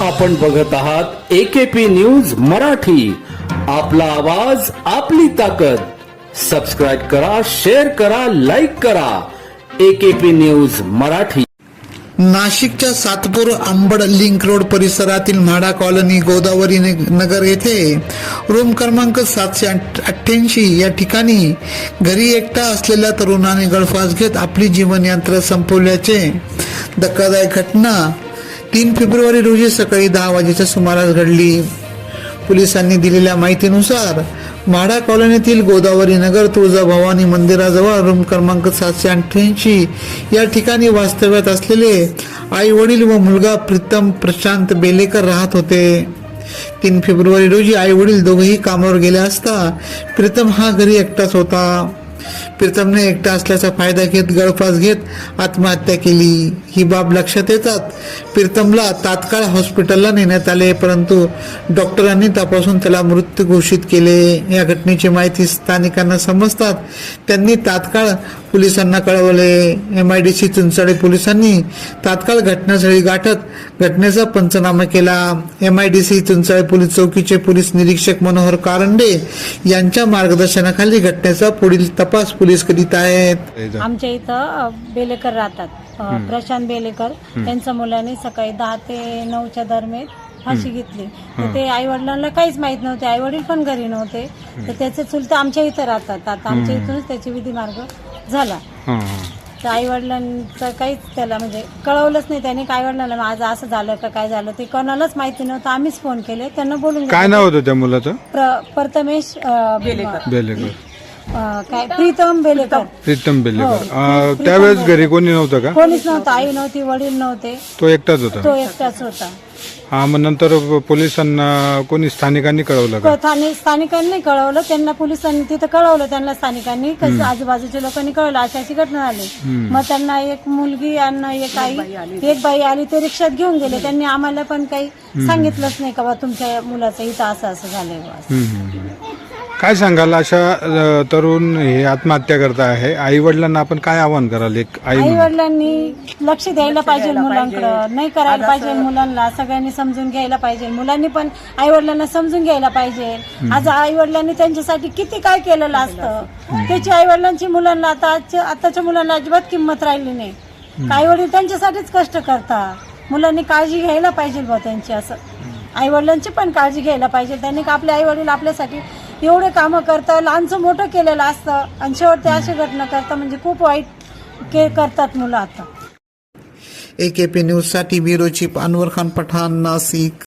आपण बघत आहात एकेपी न्यूज मराठी. आपला आवाज आपली ताकद. सबस्क्राईब करा शेअर करा लाईक करा. AKP news Marathi. नाशिकच्या सातपूर आंबड लिंक रोड परिसरातील म्हाडा कॉलनी गोदावरी नगर येथे रूम क्रमांक सातशे अठ्ठ्याऐंशी या ठिकाणी घरी एकटा असलेल्या तरुणाने गळफास घेत आपली जीवनयात्रा संपवल्याचे धक्कादायक घटना तीन फेब्रुवारी रोजी सकाळी दहा वाजेच्या सुमारास घडली. पोलिसांनी दिलेल्या माहितीनुसार म्हाडा कॉलनीतील गोदावरी नगर तुळजाभवानी मंदिराजवळ रूम क्रमांक सातशे अठ्ठ्याऐंशी या ठिकाणी वास्तव्यात असलेले आई वडील व मुलगा प्रीतम प्रशांत बेलेकर राहत होते. तीन फेब्रुवारी रोजी आई वडील दोघेही कामावर गेले असता प्रीतम हा घरी एकटाच होता. प्रीतमने एकटा असल्याचा फायदा घेत गळफास घेत आत्महत्या केली. ही बाब लक्षात येतात. प्रीतमला तात्काळ हॉस्पिटलला नेण्यात आले परंतु डॉक्टरांनी तपासून त्याला मृत्यू घोषित केले. या घटनेची माहिती स्थानिकांना समजतात. त्यांनी तात्काळ पोलिसांना कळवले. M I D C Chinchale पोलिसांनी तात्काळ घटनास्थळी गाठत घटनेचा पंचनामा केला. M I D C Chinchale police चौकीचे पोलीस निरीक्षक मनोहर कारंडे यांच्या मार्गदर्शनाखाली घटनेचा पुढील तपास पोलीस करीत आहेत? आमच्या इथं बेलेकर राहतात. अ, प्रशांत बेलेकर त्यांच्या मुलाने सकाळी दहा ते नऊच्या दरम्यान फाशी घेतली. तर ते आई वडिलांना काहीच माहीत नव्हते. आई वडील पण घरी नव्हते. तर त्याचे चुलते आमच्या इथं राहतात. आता आमच्या इथूनच त्याची विधी मार्ग झाला तर आई वडिलांचं काहीच त्याला म्हणजे कळवलंच नाही. त्याने काय वडिलांना माझं असं झालं का काय झालं? ते कोणालाच माहिती नव्हतं. आम्हीच फोन केले. त्यांना बोलून काय नाव होतं त्या मुलाचं? प्र- प्रथमेश अ, बेलेकर. अ, काय प्रीतम बेलेकर. प्रीतम बेलेकर. हो. अं, त्यावेळेस घरी कोणी नव्हतं का? कोणीच नव्हतं आई नव्हती वडील नव्हते. तो एकटाच होता. तो एकटाच होता. हा मग नंतर पोलिसांना कोणी स्थानिकांनी कळवलं का? स्थानिक स्थानिकांनी कळवलं. त्यांना पोलिसांनी तिथं कळवलं त्यांना स्थानिकांनी. कसं आजूबाजूच्या लोकांनी कळवलं अशी अशी घटना झाली. मग त्यांना एक मुलगी आणि एक आई एक बाई आली ते रिक्षात घेऊन गेले. त्यांनी आम्हाला पण काही सांगितलंच नाही का बा तुमच्या मुलाचं इथं असं असं. झालंय. हम्म, हम्म. काय सांगाल? अशा तरुण हे आत्महत्या करता आहे. आई वडिलांना आपण काय आवाहन कराल? एक आई आई म्हणून. वडिलांनी लक्ष द्यायला पाहिजे मुलांकडं. नाही करायला पाहिजे मुलांना. सगळ्यांनी समजून घ्यायला पाहिजे. मुलांनी पण आई वडिलांना समजून घ्यायला पाहिजे. आज आई वडिलांनी त्यांच्यासाठी किती काय केलेलं असतं? त्याची आई वडिलांची मुलांना आता आजच्या- आताच्या मुलांना अजिबात किंमत राहिली नाही. आई वडील त्यांच्यासाठीच कष्ट करतात. मुलांनी काळजी घ्यायला पाहिजे बा त्यांची असं. आई वडिलांची पण काळजी घ्यायला पाहिजे. त्यांनी का आपले आई वडील आपल्यासाठी एवढे कामं करतात लहानचं मोठं केलेलं असतं आणि शेवट ते अशी घटना करतात म्हणजे खूप वाईट के करतात मुलं आता. ए के पी न्यूजसाठी ब्युरो चीफ अनवर खान पठाण नाशिक.